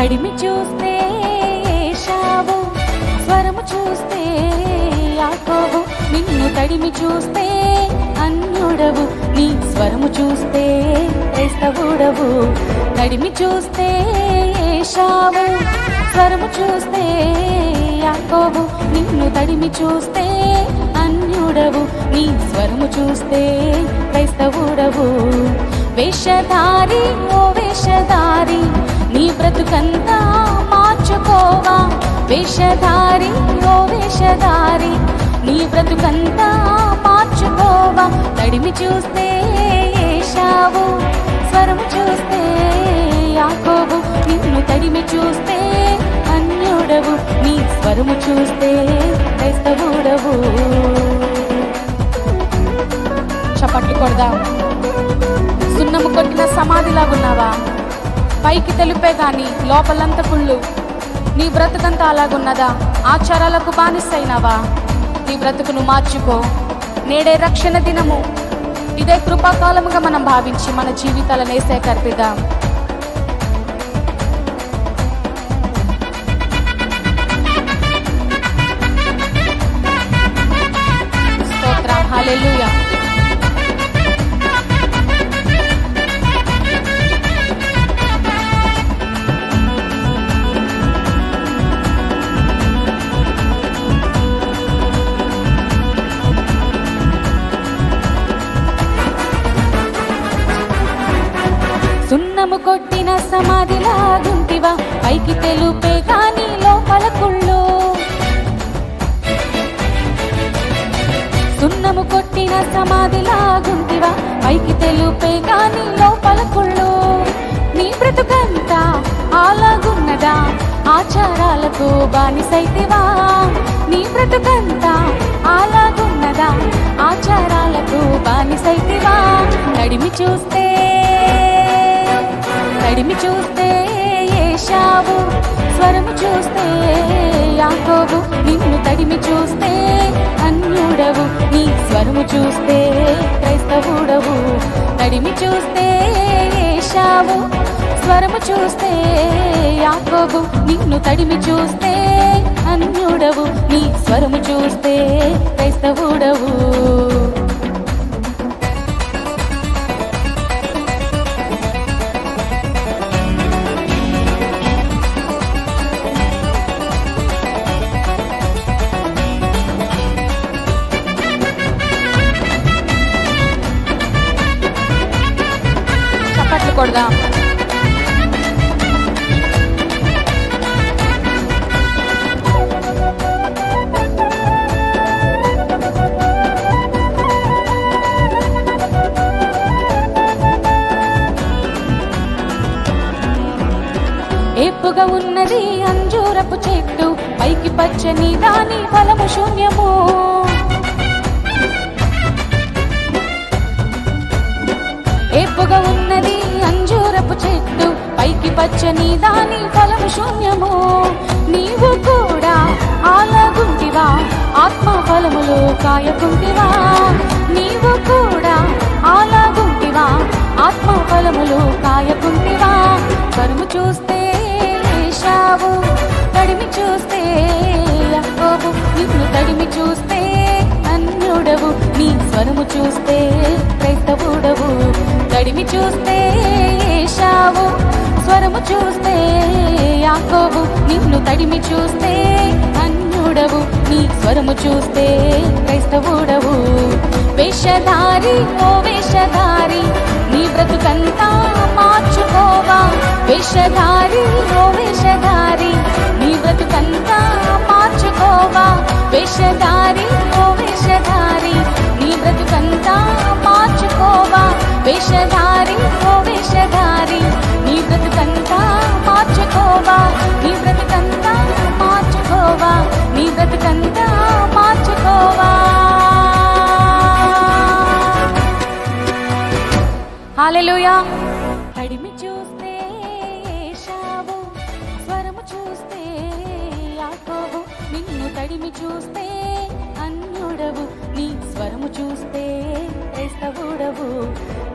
తడిమి చూస్తే షావు? స్వరము చూస్తే యాకోబు. నిన్ను తడిమి చూస్తే అన్యుడవు. నీ స్వరము చూస్తే క్రైస్తవుడవు. తడిమి చూస్తే షావు? స్వరము చూస్తే యాకోబు. నిన్ను తడిమి చూస్తే అన్యుడవు. నీ స్వరము చూస్తే క్రైస్తవుడవు. వేషధారి ఓ వేషధారి నీ బ్రతుకంతా మార్చుకోవా? వేషధారి ఓ వేషధారి నీ బ్రతుకంతా మార్చుకోవా? తడిమి చూస్తే ఏషావు స్వరము చూస్తే యాకోబు నిన్ను తడిమి చూస్తే అన్యుడవు? నీ స్వరము చూస్తే క్రైస్తవుడవు? చప్పట్లు కొడదాం. సున్నము కొట్టిన సమాధిలాగున్నావా? పైకి తెలుపే గాని లోపలంత కుళ్ళు. నీ బ్రతుకంతా అలాగున్నదా? ఆచారాలకు బానిసైనావా? నీ బ్రతుకును మార్చుకో. నేడే రక్షణ దినము. ఇదే కృపాకాలముగా మనం భావించి మన జీవితాలను వేసే కర్పిద్దాం. సున్నము కొట్టిన సమాధిలాగుంటివా పైకి తెలుపే కానీలో లోపల కుళ్ళు సున్నము కొట్టిన సమాధిలాగుంటివా పైకి తెలుపే కానీలో లోపల కుళ్ళు నీ బ్రతుకంతా అలాగున్నదా ఆచారాలకు బానిసైతివా? నీ బ్రతుకంతా అలాగున్నదా ఆచారాలకు బానిసైతివా? నడిమి చూస్తే చూస్తే ఏషావు స్వరము చూస్తే యాకోబు. నిన్ను తడిమి చూస్తే అన్యుడవు. నీ స్వరము చూస్తే క్రైస్తవుడవు. తడిమి చూస్తే ఏషావు స్వరము చూస్తే యాకోబు. నిన్ను తడిమి చూస్తే అన్యుడవు. నీ స్వరము చూస్తే క్రైస్తవుడవు. కొడదాం. ఏపుగా ఉన్నది అంజూరపు చెట్టు పైకి పచ్చని దాని ఫలము శూన్యము. పచ్చని దాని ఫలము శూన్యము. నీవు కూడా ఆలాగుంటివా ఆత్మ ఫలములు కాయకుంటివా. నీవు కూడా ఆలాగుంటివా ఆత్మ ఫలములు కాయకుంటివా. కరుము చూస్తే ఏషావు తడిమి చూస్తే యాకోబు నిన్ను తడిమి చూస్తే అన్యుడవు నీ స్వరము చూస్తే క్రైస్తవుడవు. తడిమి చూస్తే ఏషావు స్వరము చూస్తే యాకోబు నిన్ను తడిమి చూస్తే అన్యుడవు నీ స్వరము చూస్తే క్రైస్తవుడవు. వేషధారి ఓ వేషధారి నీ బ్రతుకంతా మార్చుకోవా. వేషధారి ఓ వేషధారి నీ బ్రతుకంతా హాలెలుయా తడిమి చూస్తే ఏషావు స్వరము చూస్తే యాకోబు నిన్ను తడిమి చూస్తే అన్యుడవు నీ స్వరము చూస్తే క్రైస్తవుడవు.